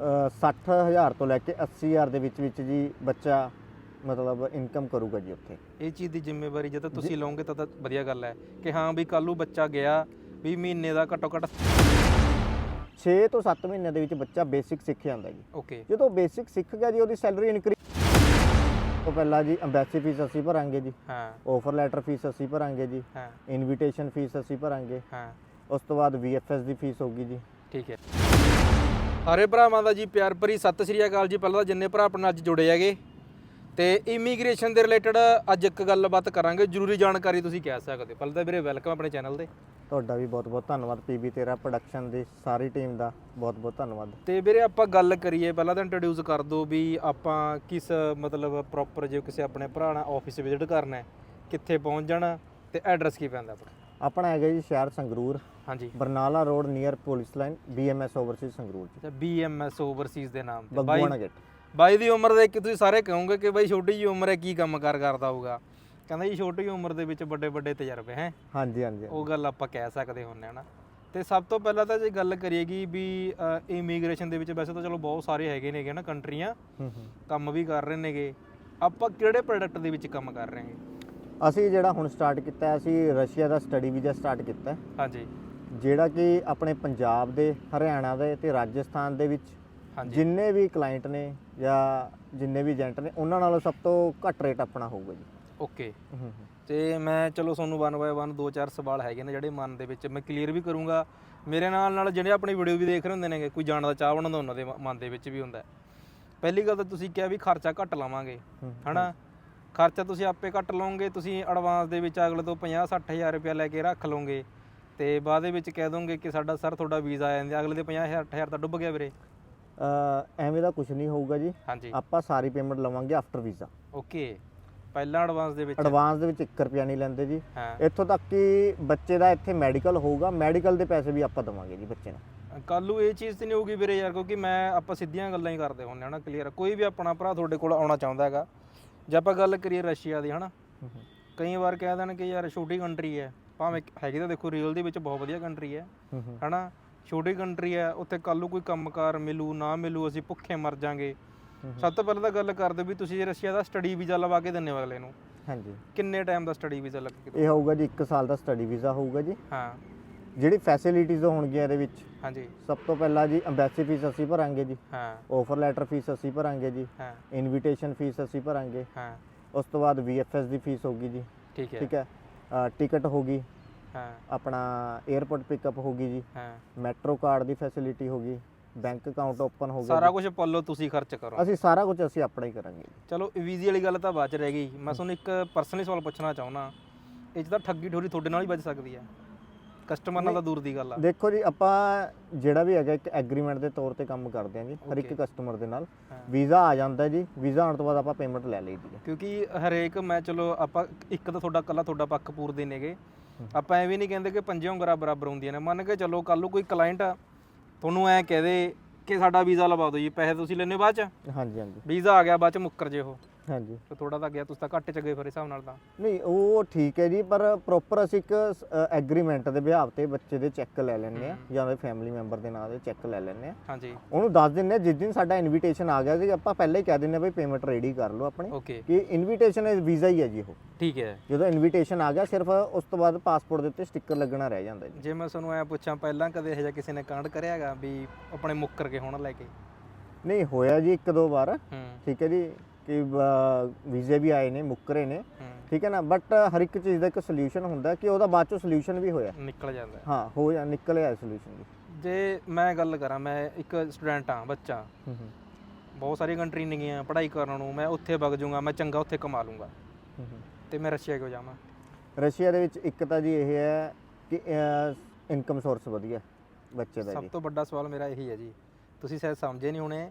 ਅ, 60000 ਤੋਂ ਲੈ ਕੇ 80000 ਦੇ ਵਿੱਚ ਵਿੱਚ ਜੀ ਬੱਚਾ ਮਤਲਬ ਇਨਕਮ ਕਰੂਗਾ ਜੀ ਉੱਥੇ। ਇਹ ਚੀਜ਼ ਦੀ ਜ਼ਿੰਮੇਵਾਰੀ ਜਦੋਂ ਤੁਸੀਂ ਲਓਗੇ ਤਾਂ ਤਾਂ ਵਧੀਆ ਗੱਲ ਹੈ ਕਿ ਹਾਂ ਵੀ ਕੱਲ੍ਹ ਨੂੰ ਬੱਚਾ ਗਿਆ ਵੀ ਮਹੀਨੇ ਦਾ ਘੱਟੋ ਘੱਟ 6 ਤੋਂ 7 ਮਹੀਨੇ ਦੇ ਵਿੱਚ ਬੱਚਾ ਬੇਸਿਕ ਸਿੱਖ ਜਾਂਦਾ ਜੀ। ਓਕੇ। ਜਦੋਂ ਬੇਸਿਕ ਸਿੱਖ ਗਿਆ ਜੀ ਉਹਦੀ ਸੈਲਰੀ ਇਨਕਰੀਜ਼ ਤੋਂ ਪਹਿਲਾਂ ਜੀ ਐਮਬੈਸੀ ਫੀਸ ਅਸੀਂ ਭਰਾਂਗੇ ਜੀ। ਹਾਂ। ਆਫਰ ਲੈਟਰ ਫੀਸ ਅਸੀਂ ਭਰਾਂਗੇ ਜੀ। ਹਾਂ। ਇਨਵੀਟੇਸ਼ਨ ਫੀਸ ਅਸੀਂ ਭਰਾਂਗੇ। ਹਾਂ। ਉਸ ਤੋਂ ਬਾਅਦ ਵੀਐਫਐਸ ਦੀ ਫੀਸ ਹੋਗੀ ਜੀ। ਠੀਕ ਹੈ। ਸਾਰੇ ਭਰਾਵਾਂ ਦਾ ਜੀ ਪਿਆਰ ਭਰੀ ਸਤਿ ਸ੍ਰੀ ਅਕਾਲ ਜੀ। ਪਹਿਲਾਂ ਤਾਂ ਜਿੰਨੇ ਭਰਾ ਆਪਣੇ ਨਾਲ ਅੱਜ ਜੁੜੇ ਹੈਗੇ। ਤੇ ਇਮੀਗ੍ਰੇਸ਼ਨ ਦੇ ਰਿਲੇਟਡ ਅੱਜ ਇੱਕ ਗੱਲਬਾਤ ਕਰਾਂਗੇ। ਜ਼ਰੂਰੀ ਜਾਣਕਾਰੀ ਤੁਸੀਂ ਕਹਿ ਸਕਦੇ। ਪਹਿਲਾਂ ਤਾਂ ਵੀਰੇ ਵੈਲਕਮ ਆਪਣੇ ਚੈਨਲ ਤੇ। ਤੁਹਾਡਾ ਵੀ ਬਹੁਤ ਬਹੁਤ ਧੰਨਵਾਦ। ਪੀਬੀ ਤੇਰਾ ਪ੍ਰੋਡਕਸ਼ਨ ਦੀ ਸਾਰੀ ਟੀਮ ਦਾ ਬਹੁਤ ਬਹੁਤ ਧੰਨਵਾਦ। ਤੇ ਵੀਰੇ ਆਪਾਂ ਗੱਲ ਕਰੀਏ ਪਹਿਲਾਂ ਤਾਂ ਇੰਟਰੋਡਿਊਸ ਕਰ ਦਿਓ ਵੀ ਆਪਾਂ ਕਿਸ ਮਤਲਬ ਪ੍ਰੋਪਰ ਜੇ ਕਿਸੇ ਆਪਣੇ ਭਰਾ ਨਾਲ ਆਫਿਸ ਵਿਜ਼ਿਟ ਕਰਨਾ ਹੈ ਕਿੱਥੇ ਪਹੁੰਚ ਜਾਣਾ ਤੇ ਐਡਰੈਸ ਕੀ ਪੈਂਦਾ ਆਪਣਾ? ਆਪਣਾ ਹੈਗਾ ਜੀ ਸ਼ਹਿਰ ਸੰਗਰੂਰ। ਹਾਂਜੀ। Barnala road near police line BMS overseas Sangrur ji ਅੱਛਾ BMS ਓਵਰਸੀਜ਼ ਦੇ ਨਾਮ ਤੇ। ਬਾਈ ਬੱਗੂਆਣਾ ਗੇਟ ਬਾਈ ਦੀ ਉਮਰ ਦੇਖ ਕੇ ਤੁਸੀਂ ਸਾਰੇ ਕਹੋਗੇ ਕਿ ਬਾਈ ਛੋਟੀ ਜੀ ਉਮਰ ਹੈ ਕੀ ਕੰਮ ਕਾਰ ਕਰਦਾ ਹੋਊਗਾ? ਕਹਿੰਦਾ ਜੀ ਛੋਟੀ ਉਮਰ ਦੇ ਵਿੱਚ ਵੱਡੇ ਵੱਡੇ ਤਜਰਬੇ ਹੈ। ਹਾਂਜੀ ਹਾਂਜੀ ਉਹ ਗੱਲ ਆਪਾਂ ਕਹਿ ਸਕਦੇ ਹੁੰਨੇ ਆ ਨਾ। ਤੇ ਸਭ ਤੋਂ ਪਹਿਲਾਂ ਤਾਂ ਜੇ ਗੱਲ ਕਰੀਏਗੀ ਵੀ ਇਮੀਗ੍ਰੇਸ਼ਨ ਦੇ ਵਿੱਚ ਵੈਸੇ ਤਾਂ ਚਲੋ ਬਹੁਤ ਸਾਰੇ ਹੈਗੇ ਨੇਗੇ ਨਾ ਕੰਟਰੀਆਂ ਹੂੰ ਹੂੰ। ਕੰਮ ਵੀ ਕਰ ਰਹੇ ਨੇਗੇ। ਆਪਾਂ ਕਿਹੜੇ ਪ੍ਰੋਡਕਟ ਦੇ ਵਿੱਚ ਕੰਮ ਕਰ ਰਹੇ ਹਾਂਗੇ? ਅਸੀਂ ਜਿਹੜਾ ਹੁਣ ਸਟਾਰਟ ਕੀਤਾ ਹੈ, ਅਸੀਂ ਰਸ਼ੀਆ ਦਾ ਸਟੱਡੀ ਵੀਜ਼ਾ ਸਟਾਰਟ ਕੀਤਾ। ਹੈ, ਹਾਂਜੀ। ਜਿਹੜਾ ਕਿ ਆਪਣੇ ਪੰਜਾਬ ਦੇ ਹਰਿਆਣਾ ਦੇ ਤੇ ਰਾਜਸਥਾਨ ਦੇ ਵਿੱਚ ਜਿੰਨੇ ਵੀ ਕਲਾਇੰਟ ਨੇ ਜਾਂ ਜਿੰਨੇ ਵੀ ਏਜੰਟ ਨੇ ਉਹਨਾਂ ਨਾਲੋਂ ਸਭ ਤੋਂ ਘੱਟ ਰੇਟ ਆਪਣਾ ਹੋਊਗਾ ਜੀ। ਓਕੇ। ਤੇ ਮੈਂ ਚਲੋ ਤੁਹਾਨੂੰ ਵਨ ਬਾਏ ਵਨ ਦੋ ਚਾਰ ਸਵਾਲ ਹੈਗੇ ਨੇ ਜਿਹੜੇ ਮਨ ਦੇ ਵਿੱਚ ਮੈਂ ਕਲੀਅਰ ਵੀ ਕਰੂੰਗਾ। ਮੇਰੇ ਨਾਲ ਨਾਲ ਜਿਹੜੇ ਆਪਣੀ ਵੀਡੀਓ ਵੀ ਦੇਖ ਰਹੇ ਹੁੰਦੇ ਨੇਗੇ ਕੋਈ ਜਾਣ ਦਾ ਚਾਹ ਬਣਾਉਂਦਾ ਉਹਨਾਂ ਦੇ ਮਨ ਦੇ ਵਿੱਚ ਵੀ ਹੁੰਦਾ। ਪਹਿਲੀ ਗੱਲ ਤਾਂ ਤੁਸੀਂ ਕਿਹਾ ਵੀ ਖਰਚਾ ਘੱਟ ਲਾਵਾਂਗੇ ਹਨਾ? ਖਰਚਾ ਤੁਸੀਂ ਆਪੇ ਘੱਟ ਲਓਗੇ ਤੁਸੀਂ ਐਡਵਾਂਸ ਦੇ ਵਿੱਚ ਅਗਲੇ ਤੋਂ 50 60000 ਰੁਪਏ ਲੈ ਕੇ ਰੱਖ ਲਓਗੇ। ਤੇ ਬਾਅਦ ਦੇ ਵਿੱਚ ਕਹਿ ਦੋਗੇ ਕਿ ਸਾਡਾ ਸਰ ਤੁਹਾਡਾ ਵੀਜ਼ਾ ਆ ਜਾਂਦਾ ਅਗਲੇ ਦੇ 50000 60000 ਤਾਂ ਡੁੱਬ ਗਿਆ ਵੀਰੇ। ਅਹ ਐਵੇਂ ਦਾ ਕੁਝ ਨਹੀਂ ਹੋਊਗਾ ਜੀ। ਹਾਂਜੀ। ਆਪਾਂ ਸਾਰੀ ਪੇਮੈਂਟ ਲਵਾਂਗੇ ਆਫਟਰ ਵੀਜ਼ਾ। ਓਕੇ। ਪਹਿਲਾਂ ਐਡਵਾਂਸ ਦੇ ਵਿੱਚ ਐਡਵਾਂਸ ਦੇ ਵਿੱਚ 1 ਰੁਪਿਆ ਨਹੀਂ ਲੈਂਦੇ ਜੀ। ਹਾਂ। ਇੱਥੋਂ ਤੱਕ ਕਿ ਬੱਚੇ ਦਾ ਇੱਥੇ ਮੈਡੀਕਲ ਹੋਊਗਾ ਮੈਡੀਕਲ ਦੇ ਪੈਸੇ ਵੀ ਆਪਾਂ ਦਵਾਂਗੇ ਜੀ ਬੱਚੇ ਨੂੰ। ਕੱਲ ਨੂੰ ਇਹ ਚੀਜ਼ ਤੇ ਨਹੀਂ ਹੋਊਗੀ ਵੀਰੇ ਯਾਰ ਕਿਉਂਕਿ ਮੈਂ ਆਪਾਂ ਸਿੱਧੀਆਂ ਗੱਲਾਂ ਹੀ ਕਰਦੇ ਹੁੰਦੇ ਹਨਾ ਕਲੀਅਰ ਕੋਈ ਵੀ ਆਪਣਾ ਭਰਾ ਤੁਹਾਡੇ ਕੋਲ ਆਉਣਾ ਚਾਹੁੰਦਾ ਹੈਗਾ ਜੇ ਆਪਾਂ ਗੱਲ ਕਰੀਏ ਰਸ਼ੀਆ ਦੀ ਹਨਾ। ਕਈ ਵਾਰ ਕਹਿ ਦੇਣ ਕਿ ਯਾਰ ਛੋਟੀ ਕੰਟਰੀ ਹੈ। ਭਾਵੇਂ ਹੈਗੀ ਤਾਂ ਦੇਖੋ ਰੀਅਲ ਦੇ ਵਿੱਚ ਬਹੁਤ ਵਧੀਆ ਕੰਟਰੀ ਹੈ। ਹਨਾ? ਛੋਟੀ ਕੰਟਰੀ ਹੈ ਉੱਥੇ ਕੱਲ ਨੂੰ ਕੋਈ ਕੰਮਕਾਰ ਮਿਲੂ ਨਾ ਮਿਲੂ ਅਸੀਂ ਭੁੱਖੇ ਮਰ ਜਾਾਂਗੇ। ਸਭ ਤੋਂ ਪਹਿਲਾਂ ਤਾਂ ਗੱਲ ਕਰਦੇ ਵੀ ਤੁਸੀਂ ਰਸ਼ੀਆ ਦਾ ਸਟੱਡੀ ਵੀਜ਼ਾ ਲਵਾ ਕੇ ਦਿੰਨੇ ਅਗਲੇ ਨੂੰ। ਹਾਂਜੀ। ਕਿੰਨੇ ਟਾਈਮ ਦਾ ਸਟੱਡੀ ਵੀਜ਼ਾ ਲੱਗ ਕੇ ਇਹ ਹੋਊਗਾ ਜੀ 1 ਸਾਲ ਦਾ ਸਟੱਡੀ ਵੀਜ਼ਾ ਹੋਊਗਾ ਜੀ। ਹਾਂ। ਜਿਹੜੀ ਫੈਸਿਲਿਟੀਜ਼ ਹੋਣਗੀਆਂ ਇਹਦੇ ਵਿੱਚ ਹਾਂਜੀ। ਸਭ ਤੋਂ ਪਹਿਲਾਂ ਜੀ ਐਮਬੈਸੀ ਫੀਸ ਅਸੀਂ ਭਰਾਂਗੇ ਜੀ। ਹਾਂ। ਆਫਰ ਲੈਟਰ ਫੀਸ ਅਸੀਂ ਭਰਾਂਗੇ ਜੀ। ਹਾਂ। ਇਨਵੀਟੇਸ਼ਨ ਫੀਸ ਅਸੀਂ ਭਰਾਂਗੇ। ਹਾਂ। ਉਸ ਤੋਂ ਬਾਅਦ ਵੀਐਫਐਸ ਦੀ ਫੀਸ ਹੋਗੀ ਜੀ। ਠੀਕ ਹੈ। ਠੀਕ ਹੈ? ਟਿਕਟ ਹੋਗੀ ਹਾਂ ਆਪਣਾ 에ਅਰਪੋਰਟ ਪਿਕਅਪ ਹੋਗੀ ਜੀ। ਹਾਂ। ਮੈਟਰੋ ਕਾਰਡ ਦੀ ਫੈਸਿਲਿਟੀ ਹੋਗੀ ਬੈਂਕ ਅਕਾਊਂਟ ਓਪਨ ਹੋ ਗਿਆ ਸਾਰਾ ਕੁਝ ਪੱਲੋ ਤੁਸੀਂ ਖਰਚ ਕਰੋ। ਅਸੀਂ ਸਾਰਾ ਕੁਝ ਅਸੀਂ ਆਪਣਾ ਹੀ ਕਰਾਂਗੇ। ਚਲੋ ਵੀਜ਼ੇ ਵਾਲੀ ਗੱਲ ਤਾਂ ਬਾਅਦ ਚ ਰਹਿ ਗਈ। ਮੈਂ ਤੁਹਾਨੂੰ ਇੱਕ ਪਰਸਨਲੀ ਸਵਾਲ ਪੁੱਛਣਾ ਚਾਹੁੰਦਾ। ਇਹ 'ਚ ਤਾਂ ਠੱਗੀ ਠੋਰੀ ਤੁਹਾਡੇ ਨਾਲ ਹੀ ਵੱਜ ਸਕਦੀ ਹੈ। ਕਸਟਮਰ ਨਾਲ ਤਾਂ ਦੂਰ ਦੀ ਗੱਲ ਆ। ਦੇਖੋ ਜੀ ਆਪਾਂ ਜਿਹੜਾ ਵੀ ਹੈਗਾ ਇੱਕ ਐਗਰੀਮੈਂਟ ਦੇ ਤੌਰ ਤੇ ਕੰਮ ਕਰਦੇ ਹਾਂ ਜੀ ਹਰ ਇੱਕ. ਕਸਟਮਰ ਦੇ ਨਾਲ। ਵੀਜ਼ਾ ਆ ਜਾਂਦਾ ਜੀ ਵੀਜ਼ਾ ਆਉਣ ਤੋਂ ਬਾਅਦ ਆਪਾਂ ਪੇਮੈਂਟ ਲੈ ਲਈਦੀ ਹੈ। ਕਿਉਂਕਿ ਹਰੇਕ ਮੈਂ ਚਲੋ ਆਪਾਂ ਇੱਕ ਤਾਂ ਤੁਹਾਡਾ ਕੱਲਾ ਤੁਹਾਡਾ ਪੱਖ ਪੂਰਦੇ ਨੇਗੇ ਆਪਾਂ ਐਵੇਂ ਨਹੀਂ ਕਹਿੰਦੇ ਕਿ ਪੰਜੇ ਉਂਗਰਾਂ ਬਰਾਬਰ ਹੁੰਦੀਆਂ ਨੇ। ਮੰਨ ਕੇ ਚਲੋ ਕੱਲ ਨੂੰ ਕੋਈ ਕਲਾਇੰਟ ਤੁਹਾਨੂੰ ਐ ਕਹਿ ਦੇ ਕਿ ਸਾਡਾ ਵੀਜ਼ਾ ਲਵਾ ਦਿਓ ਜੀ ਪੈਸੇ ਤੁਸੀਂ ਲੈਣੇ ਬਾਅਦ ਚ? ਹਾਂਜੀ ਹਾਂਜੀ। ਵੀਜ਼ਾ ਆ ਗਿਆ ਬਾਅਦ ਚ ਮੁੱਕਰ ਜੇ ਉਹ। ਹਾਂਜੀ। ਤੇ ਥੋੜਾ ਤਾਂ ਗਿਆ ਤੁਸੀਂ ਤਾਂ ਘੱਟ ਚ ਗਏ ਫਿਰ ਇਸ ਹਿਸਾਬ ਨਾਲ ਤਾਂ। ਨਹੀਂ ਉਹ ਠੀਕ ਹੈ ਜੀ ਪਰ ਪ੍ਰੋਪਰ ਅਸੀਂ ਇੱਕ ਐਗਰੀਮੈਂਟ ਦੇ ਬਿਹਾਵ ਤੇ ਬੱਚੇ ਦੇ ਚੈੱਕ ਲੈ ਲੈਂਦੇ ਆ ਜਾਂ ਉਹਦੇ ਫੈਮਿਲੀ ਮੈਂਬਰ ਦੇ ਨਾਂ ਦੇ ਚੈੱਕ ਲੈ ਲੈਂਦੇ ਆ ਹਾਂਜੀ। ਉਹਨੂੰ ਦੱਸ ਦਿੰਦੇ ਆ ਜਿਸ ਦਿਨ ਸਾਡਾ ਇਨਵੀਟੇਸ਼ਨ ਆ ਗਿਆ ਸੀ ਆਪਾਂ ਪਹਿਲਾਂ ਹੀ ਕਹਿ ਦਿੰਦੇ ਆ ਬਈ ਪੇਮੈਂਟ ਰੈਡੀ ਕਰ ਲਓ ਆਪਣੀ। ਕਿ ਇਨਵੀਟੇਸ਼ਨ ਹੈ ਵੀਜ਼ਾ ਹੀ ਹੈ ਜੀ ਉਹ। ਠੀਕ ਹੈ। ਜਦੋਂ ਇਨਵੀਟੇਸ਼ਨ ਆ ਗਿਆ ਸਿਰਫ ਉਸ ਤੋਂ ਬਾਅਦ ਪਾਸਪੋਰਟ ਦੇ ਉੱਤੇ ਸਟicker ਲੱਗਣਾ ਰਹਿ ਜਾਂਦਾ ਜੀ। ਜੇ ਮੈਂ ਤੁਹਾਨੂੰ ਐ ਪੁੱਛਾਂ ਪਹਿਲਾਂ ਕਦੇ ਇਹੋ ਜਿਹਾ ਕਿਸੇ ਨੇ ਕਾਂਡ ਕਰਿਆ ਹੈਗਾ ਵੀ ਆਪਣੇ ਮੁੱਕਰ ਕੇ ਹੁਣ ਲੈ ਕੇ? ਨਹੀਂ ਹੋਇਆ ਜੀ ਇੱਕ ਦੋ ਵਾਰ। ਹੂੰ। ਠੀਕ ਹੈ ਜੀ। ਕਿ ਵੀਜ਼ੇ ਵੀ ਆਏ ਨੇ ਮੁੱਕਰੇ ਨੇ। ਠੀਕ ਹੈ ਨਾ? ਬਟ ਹਰ ਇੱਕ ਚੀਜ਼ ਦਾ ਇੱਕ ਸੋਲੂਸ਼ਨ ਹੁੰਦਾ ਕਿ ਉਹਦਾ ਬਾਅਦ ਚੋਂ ਸੋਲੂਸ਼ਨ ਵੀ ਹੋਇਆ। ਨਿਕਲ ਜਾਂਦਾ ਹੈ। ਹਾਂ ਜਾ ਨਿਕਲਿਆ ਸੋਲੂਸ਼ਨ ਜੀ ਜੇ ਮੈਂ ਗੱਲ ਕਰਾਂ ਮੈਂ ਇੱਕ ਸਟੂਡੈਂਟ ਹਾਂ ਬੱਚਾ। ਬਹੁਤ ਸਾਰੀ ਕੰਟਰੀ ਨੇਗੀਆਂ ਪੜ੍ਹਾਈ ਕਰਨ ਨੂੰ ਮੈਂ ਉੱਥੇ ਵਗ ਜਾਊਂਗਾ ਮੈਂ ਚੰਗਾ ਉੱਥੇ ਕਮਾ ਲੂੰਗਾ ਤੇ ਮੈਂ ਰਸ਼ੀਆ ਕਿਉਂ ਜਾਵਾਂ? ਰਸ਼ੀਆ ਦੇ ਵਿੱਚ ਇੱਕ ਤਾਂ ਜੀ ਇਹ ਹੈ ਕਿ ਇਨਕਮ ਸੋਰਸ ਵਧੀਆ ਬੱਚੇ ਦਾ ਸਭ ਤੋਂ ਵੱਡਾ ਸਵਾਲ ਮੇਰਾ ਇਹੀ ਹੈ ਜੀ। ਤੁਸੀਂ ਸ਼ਾਇਦ ਸਮਝੇ ਨਹੀਂ ਹੋਣੇ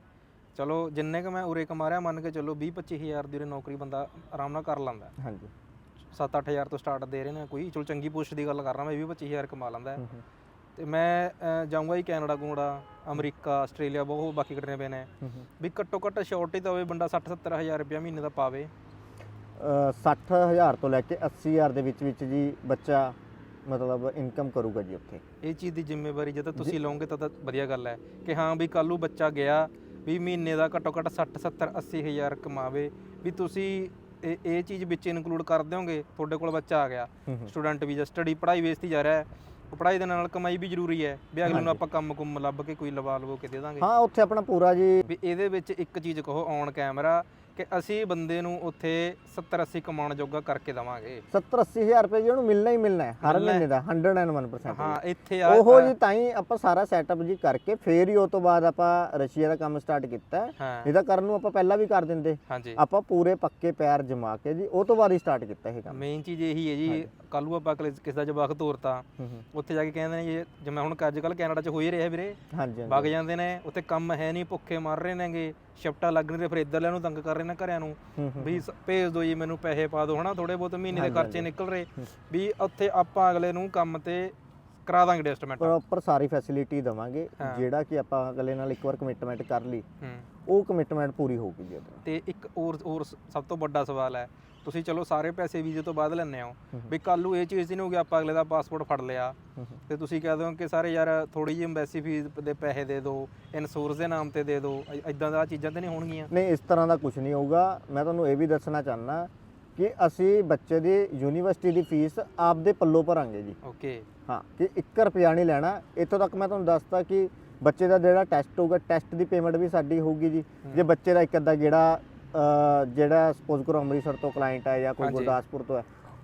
ਚਲੋ ਜਿੰਨੇ ਕ ਮੈਂ ਉਰੇ ਕਮਾ ਰਿਹਾ ਮੰਨ ਕੇ ਚੱਲੋ 20 25000 ਦੀ ਉਰੇ ਨੌਕਰੀ ਬੰਦਾ ਆਰਾਮ ਨਾਲ ਕਰ ਲੈਂਦਾ। ਹਾਂਜੀ। 7-8000 ਤੋਂ ਸਟਾਰਟ ਦੇ ਰਹੇ ਨੇ ਕੋਈ। ਚਲੋ ਚੰਗੀ ਪੋਸਟ ਦੀ ਗੱਲ ਕਰ ਰਹਾ ਮੈਂ 20 25000 ਕਮਾ ਲੈਂਦਾ। ਤੇ ਮੈਂ ਜਾਊਂਗਾ ਹੀ ਕੈਨੇਡਾ ਕੂੜਾ ਅਮਰੀਕਾ ਆਸਟ੍ਰੇਲੀਆ ਬਹੁਤ ਬਾਕੀ ਕੱਢਣੇ ਪਏ ਨੇ। ਵੀ ਘੱਟੋ ਘੱਟ ਸ਼ੋਰਟੀ ਤਾਂ ਹੋਵੇ ਬੰਦਾ 60 70000 ਰੁਪਇਆ ਮਹੀਨੇ ਦਾ ਪਾਵੇ। 60000 ਤੋਂ ਲੈ ਕੇ 80000 ਦੇ ਵਿੱਚ ਵਿੱਚ ਜੀ ਬੱਚਾ ਮਤਲਬ ਇਨਕਮ ਕਰੂਗਾ ਜੀ ਉੱਥੇ। ਇਹ ਚੀਜ਼ ਦੀ ਜ਼ਿੰਮੇਵਾਰੀ ਜਦੋਂ ਤੁਸੀਂ ਲਓਗੇ ਤਾਂ ਤਾਂ ਵਧੀਆ ਗੱਲ ਹੈ ਕਿ ਹਾਂ ਵੀ ਕੱਲ੍ਹ ਨੂੰ ਬੱਚਾ ਗਿਆ ਵੀ ਮਹੀਨੇ ਦਾ ਘੱਟੋ ਘੱਟ 60 70 80 ਹਜ਼ਾਰ ਕਮਾਵੇ। ਵੀ ਤੁਸੀਂ ਇਹ ਇਹ ਚੀਜ਼ ਵਿੱਚ ਇਨਕਲੂਡ ਕਰ ਦਿਓਗੇ ਤੁਹਾਡੇ ਕੋਲ ਬੱਚਾ ਆ ਗਿਆ। ਸਟੂਡੈਂਟ ਵੀਜ਼ਾ ਸਟੱਡੀ ਪੜ੍ਹਾਈ ਬੇਸ ਤੇ ਜਾ ਰਿਹਾ ਹੈ। ਪੜ੍ਹਾਈ ਦੇ ਨਾਲ ਕਮਾਈ ਵੀ ਜ਼ਰੂਰੀ ਹੈ। ਵੀ ਅਗਲੇ ਨੂੰ ਆਪਾਂ ਕੰਮ ਕੁੰਮ ਲੱਭ ਕੇ ਕੋਈ ਲਵਾ ਲਵੋ ਕੇ ਦੇ ਦਾਂਗੇ। ਹਾਂ ਉੱਥੇ ਆਪਣਾ ਪੂਰਾ ਜੀ ਵੀ ਇਹਦੇ ਵਿੱਚ ਇੱਕ ਚੀਜ਼ ਕਹੋ ਔਨ ਕੈਮਰਾ ਕਿ ਅਸੀਂ ਬੰਦੇ ਨੂੰ ਉੱਥੇ 70 80 ਕਮਾਉਣ ਜੋਗਾ ਕਰਕੇ ਦਵਾਂਗੇ। 70 80000 ਰੁਪਏ ਜੀ ਉਹਨੂੰ ਮਿਲਣਾ ਹੀ ਮਿਲਣਾ ਹੈ ਹਰ। ਮਹੀਨੇ ਦਾ 101% ਹਾਂ ਇੱਥੇ ਆ ਉਹੋ ਜੀ ਤਾਂ ਹੀ ਆਪਾਂ ਸਾਰਾ ਸੈਟਅਪ ਜੀ ਕਰਕੇ ਫੇਰ ਹੀ ਉਹ ਤੋਂ ਬਾਅਦ ਆਪਾਂ ਰਸ਼ੀਆ ਦਾ ਕੰਮ ਸਟਾਰਟ ਕੀਤਾ ਤਾਂ ਕਰਨ ਨੂੰ ਆਪਾਂ ਪਹਿਲਾਂ ਵੀ ਕਰ ਦਿੰਦੇ। ਆਪਾਂ ਪੂਰੇ ਪੱਕੇ ਪੈਰ ਜਮਾ ਕੇ ਜੀ ਉਹ ਤੋਂ ਬਾਅਦ ਹੀ ਸਟਾਰਟ ਕੀਤਾ ਇਹ ਕੰਮ। ਮੇਨ ਚੀਜ਼ ਇਹੀ ਹੈ ਜੀ ਕੱਲ ਆਪਾਂ ਕਿਸ ਦਾ ਜਵਾਕ ਤੋਰਤਾ ਉੱਥੇ ਜਾ ਕੇ ਕਹਿੰਦੇ ਨੇ ਜੀ ਜਿਵੇਂ ਹੁਣ ਅੱਜ ਕੱਲ ਕੈਨੇਡਾ 'ਚ ਹੋ ਹੀ ਰਿਹਾ ਵੀਰੇ। ਵਗ ਜਾਂਦੇ ਨੇ ਉੱਥੇ ਕੰਮ ਹੈ ਨਹੀਂ ਭੁੱਖੇ ਮਰ ਰਹੇ ਨੇਗੇ ਸ਼ਿਫਟਾਂ ਲੱਗ ਨਹੀਂ ਰਹੇ ਫਿਰ ਇੱਧਰਲਿਆਂ ਨੂੰ ਤੰਗ ਕਰ ਰਹੇ ਨੇ ਘਰਿਆਂ ਨੂੰ ਹੂੰ ਹੂੰ ਵੀ ਸ- ਭੇਜ ਦਿਓ ਜੀ ਮੈਨੂੰ ਪੈਸੇ ਪਾ ਦਿਓ ਹਨਾ? ਥੋੜੇ ਬਹੁਤ ਮਹੀਨੇ ਦੇ ਖਰਚੇ ਨਿਕਲ ਰਹੇ ਵੀ ਉੱਥੇ ਆਪਾਂ ਅਗਲੇ ਨੂੰ ਕੰਮ ਤੇ ਕਰਾ ਦਾਂਗੇ ਐਡਜਸਟਮੈਂਟ ਪ੍ਰੋਪਰ ਸਾਰੀ ਫੈਸਿਲਿਟੀ ਦਵਾਂਗੇ ਹਾਂ। ਜਿਹੜਾ ਕਿ ਆਪਾਂ ਅਗਲੇ ਨਾਲ ਇੱਕ ਵਾਰ ਕਮਿਟਮੈਂਟ ਕਰ ਲਈ ਹੂੰ। ਉਹ ਕਮਿਟਮੈਂਟ ਪੂਰੀ ਹੋਊਗੀ ਜੀ ਉਹਦੇ ਨਾਲ। ਤੇ ਇੱਕ ਹੋਰ ਹੋਰ ਸ- ਸਭ ਤੋਂ ਵੱਡਾ ਸਵਾਲ ਹੈ ਤੁਸੀਂ ਚਲੋ ਸਾਰੇ ਪੈਸੇ ਵੀਜ਼ੇ ਤੋਂ ਬਾਅਦ ਲੈਣੇ ਹੋ। ਵੀ ਕੱਲ ਨੂੰ ਇਹ ਚੀਜ਼ ਨਹੀਂ ਹੋਊਗੀ ਆਪਾਂ ਅਗਲੇ ਦਾ ਪਾਸਪੋਰਟ ਫੜ ਲਿਆ। ਤੇ ਤੁਸੀਂ ਕਹਿ ਦੋ ਕਿ ਸਾਰੇ ਯਾਰ ਥੋੜੀ ਜਿਹੀ ਐਮਬੈਸੀ ਫੀਸ ਦੇ ਪੈਸੇ ਦੇ ਦਿਓ ਇਨਸ਼ੋਰੈਂਸ ਦੇ ਨਾਮ ਤੇ ਦੇ ਦਿਓ ਇਦਾਂ ਦਾ ਚੀਜ਼ਾਂ ਤੇ ਨਹੀਂ ਹੋਣਗੀਆਂ। ਨਹੀਂ ਇਸ ਤਰ੍ਹਾਂ ਦਾ ਕੁਝ ਨਹੀਂ ਹੋਊਗਾ। ਮੈਂ ਤੁਹਾਨੂੰ ਇਹ ਵੀ ਦੱਸਣਾ ਚਾਹਨਾ ਕਿ ਅਸੀਂ ਬੱਚੇ ਦੀ ਯੂਨੀਵਰਸਿਟੀ ਦੀ ਫੀਸ ਆਪਦੇ ਪੱਲੋਂ ਭਰਾਂਗੇ ਜੀ। ਓਕੇ ਹਾਂ ਕਿ 1 ਰੁਪਿਆ ਨਹੀਂ ਲੈਣਾ। ਇੱਥੋਂ ਤੱਕ ਮੈਂ ਤੁਹਾਨੂੰ ਦੱਸਤਾ ਕਿ ਬੱਚੇ ਦਾ ਜਿਹੜਾ ਟੈਸਟ ਹੋਊਗਾ ਟੈਸਟ ਦੀ ਪੇਮੈਂਟ ਵੀ ਸਾਡੀ ਹੋਊਗੀ ਜੀ। ਜੇ ਬੱਚੇ ਦਾ ਇੱਕ ਅੱਧਾ ਜਿਹੜਾ ਜਿਹੜਾ ਸਪੋਜ਼ ਕਰੋ ਅੰਮ੍ਰਿਤਸਰ ਤੋਂ ਕਲਾਇੰਟ ਹੈ ਜਾਂ ਕੋਈ ਹਾਂਜੀ। ਗੁਰਦਾਸਪੁਰ ਤੋਂ ਹੈ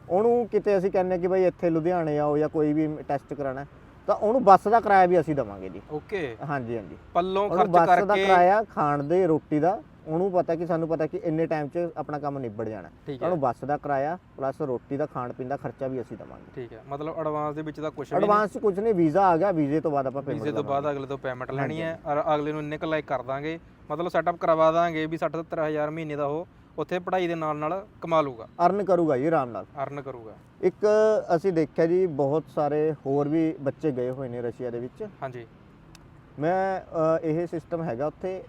ਉਹਨੂੰ ਕਿਤੇ ਅਸੀਂ ਕਹਿੰਨੇ ਕਿ ਬਈ ਇੱਥੇ ਲੁਧਿਆਣੇ ਆਓ ਜਾਂ ਕੋਈ ਵੀ ਟੈਸਟ ਕਰਾਣਾ ਹੈ, ਤਾਂ ਉਹਨੂੰ ਬੱਸ ਦਾ ਕਿਰਾਇਆ ਵੀ ਅਸੀਂ ਦੇਵਾਂਗੇ ਜੀ। ਓਕੇ ਹਾਂਜੀ ਹਾਂਜੀ। ਪੱਲੋਂ ਉਹਨੂੰ ਖਰਚ ਬੱਸ ਦਾ ਕਰਕੇ ਕਿਰਾਇਆ ਖਾਣ ਦੇ ਰੋਟੀ ਦਾ ਉਹਨੂੰ ਪਤਾ ਕਿ ਸਾਨੂੰ ਪਤਾ ਕਿ ਇੰਨੇ ਟਾਈਮ 'ਚ ਆਪਣਾ ਕੰਮ ਨਿਬੜ ਜਾਣਾ। ਠੀਕ ਹੈ। ਉਹਨੂੰ ਬੱਸ ਦਾ ਕਿਰਾਇਆ ਪਲੱਸ ਰੋਟੀ ਦਾ ਖਾਣ ਪੀਣ ਦਾ ਖਰਚਾ ਵੀ ਅਸੀਂ ਦੇਵਾਂਗੇ। ਠੀਕ ਹੈ। ਮਤਲਬ ਐਡਵਾਂਸ ਦੇ ਵਿੱਚ ਤਾਂ ਕੁਝ ਵੀ ਨਹੀਂ। ਐਡਵਾਂਸ 'ਚ ਕੁਝ ਨਹੀਂ ਵੀਜ਼ਾ ਆ ਗਿਆ ਵੀਜ਼ੇ ਤੋਂ ਬਾਅਦ ਆਪਾਂ ਵੀਜ਼ੇ ਤੋਂ ਬਾਅਦ ਅਗਲੇ ਤੋਂ ਪੇਮੈਂਟ ਲੈਣੀ ਹੈ ਔਰ ਅਗਲੇ ਨੂੰ ਇੰਨੇ ਕੁ ਲਾਇਕ ਕਰ ਦਾਂਗੇ। ਮਤਲਬ ਸੈਟਅਪ ਕਰਵਾ ਦਾਂਗੇ ਵੀ 60 70 ਹਜ਼ਾਰ ਮਹੀਨੇ ਦਾ ਉਹ ਉੱਥੇ ਪੜ੍ਹਾਈ ਦੇ ਨਾਲ ਨਾਲ ਕਮਾ ਲੂਗਾ ਅਰਨ ਕਰੂਗਾ ਜੀ ਆਰਾਮ ਨਾਲ। ਅਰਨ ਕਰੂਗਾ। ਇੱਕ ਅਸੀਂ ਦੇਖਿਆ ਜੀ ਬਹੁਤ ਸਾਰੇ ਹੋਰ ਵੀ ਬੱਚੇ ਗਏ ਹੋਏ ਨੇ ਰਸ਼ੀਆ ਦੇ ਵਿੱਚ। ਹਾਂਜੀ। ਮੈਂ ਇਹ ਸਿਸਟਮ ਹੈਗਾ ਉੱਥੇ।